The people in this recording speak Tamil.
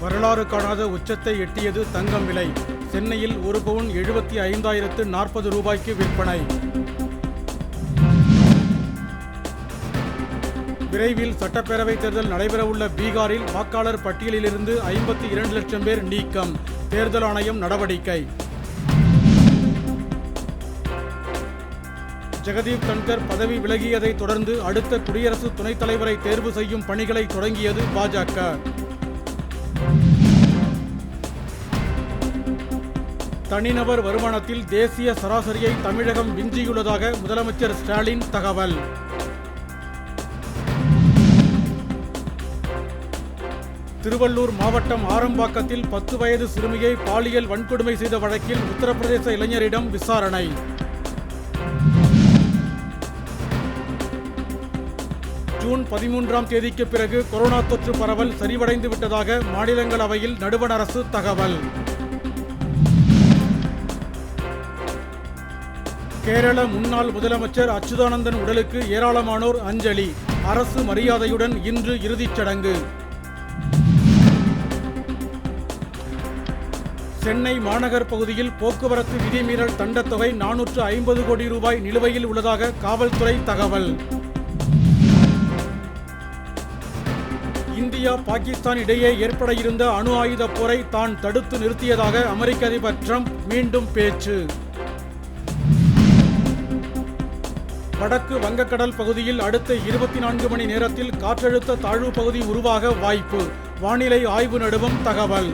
வரலாறு காணாத உச்சத்தை எட்டியது தங்கம் விலை. சென்னையில் ஒரு பவுன் எழுபத்தி ஐந்தாயிரத்து நாற்பது ரூபாய்க்கு விற்பனை. விரைவில் சட்டப்பேரவை தேர்தல் நடைபெறவுள்ள பீகாரில் வாக்காளர் பட்டியலிலிருந்து ஐம்பத்தி இரண்டு லட்சம் பேர் நீக்கம். தேர்தல் ஆணையம் நடவடிக்கை. ஜெகதீப் தன்கர் பதவி விலகியதைத் தொடர்ந்து அடுத்த குடியரசு துணைத் தலைவரை தேர்வு செய்யும் பணிகளை தொடங்கியது பாஜக. தனிநபர் வருமானத்தில் தேசிய சராசரியை தமிழகம் விஞ்சியுள்ளதாக முதலமைச்சர் ஸ்டாலின் தகவல். திருவள்ளூர் மாவட்டம் ஆரம்பாக்கத்தில் பத்து வயது சிறுமியை பாலியல் வன்கொடுமை செய்த வழக்கில் உத்தரப்பிரதேச இளைஞரிடம் விசாரணை. ஜூன் பதிமூன்றாம் தேதிக்கு பிறகு கொரோனா தொற்று பரவல் சரிவடைந்து விட்டதாக மாநிலங்களவையில் நடுவண் அரசு தகவல். கேரள முன்னாள் முதலமைச்சர் அச்சுதானந்தன் உடலுக்கு ஏராளமானோர் அஞ்சலி. அரசு மரியாதையுடன் இன்று இறுதிச் சடங்கு. சென்னை மாநகர் பகுதியில் போக்குவரத்து விதிமீறல் தண்டத்தொகை நானூற்று ஐம்பது கோடி ரூபாய் நிலுவையில் உள்ளதாக காவல்துறை தகவல். இந்தியா பாகிஸ்தான் இடையே ஏற்பட இருந்த அணு ஆயுத போரை தான் தடுத்து நிறுத்தியதாக அமெரிக்க அதிபர் ட்ரம்ப் மீண்டும் பேச்சு. வடக்கு வங்கக்கடல் பகுதியில் அடுத்த இருபத்தி நான்கு மணி நேரத்தில் காற்றழுத்த தாழ்வு பகுதி உருவாக வாய்ப்பு. வானிலை ஆய்வு நடுவம் தகவல்.